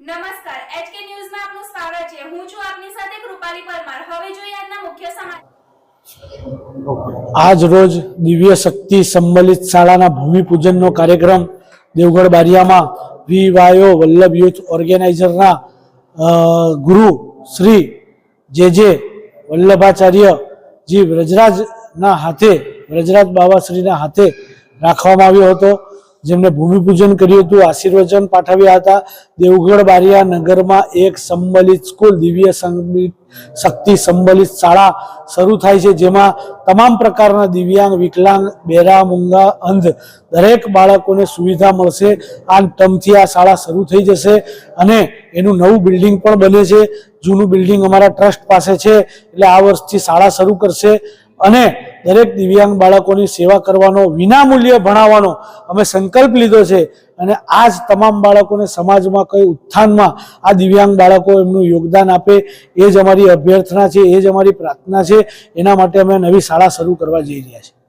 નમસ્કાર એચકે ન્યૂઝમાં આપનું સ્વાગત છે. હું છું આપની સાથે કૃપાલી પરમાર. હવે જોઈએ આજના મુખ્ય સમાચાર. આજ રોજ દિવ્ય શક્તિ સંબલિત શાળાના ભૂમિપૂજનનો કાર્યક્રમ દેવગઢ બારિયામાં વીવાયો વલ્લભ યુથ ઓર્ગેનાઇઝરના ગુરુ શ્રી જે જે વલ્લભાચાર્યજી વ્રજરાજના હાથે, વ્રજરાજ બાબાશ્રીના હાથે રાખવામાં આવ્યો હતો. જેમને ભૂમિપૂજન કર્યું હતું, આશીર્વચન પાઠવ્યા હતા. દેવગઢ બારિયા નગરમાં એક સંબલિત સ્કૂલ, દિવ્ય સંબલિત શક્તિ સંબલિત શાળા શરૂ થાય છે, જેમાં તમામ પ્રકારના દિવ્યાંગ, વિકલાંગ, બેરા, મૂંગા, અંધ દરેક બાળકોને સુવિધા મળશે. આ ટર્મથી આ શાળા શરૂ થઈ જશે અને એનું નવું બિલ્ડિંગ પણ બને છે. જૂનું બિલ્ડિંગ અમારા ટ્રસ્ટ પાસે છે, એટલે આ વર્ષથી શાળા શરૂ કરશે. અને દરેક દિવ્યાંગ બાળકોની સેવા કરવાનો વિનામૂલ્યે ભણાવવાનો અમે સંકલ્પ લીધો છે અને આ જ તમામ બાળકોને સમાજમાં કઈ ઉત્થાનમાં આ દિવ્યાંગ બાળકો એમનું યોગદાન આપે, એ જ અમારી અભ્યર્થના છે, એ જ અમારી પ્રાર્થના છે. એના માટે અમે નવી શાળા શરૂ કરવા જઈ રહ્યા છીએ.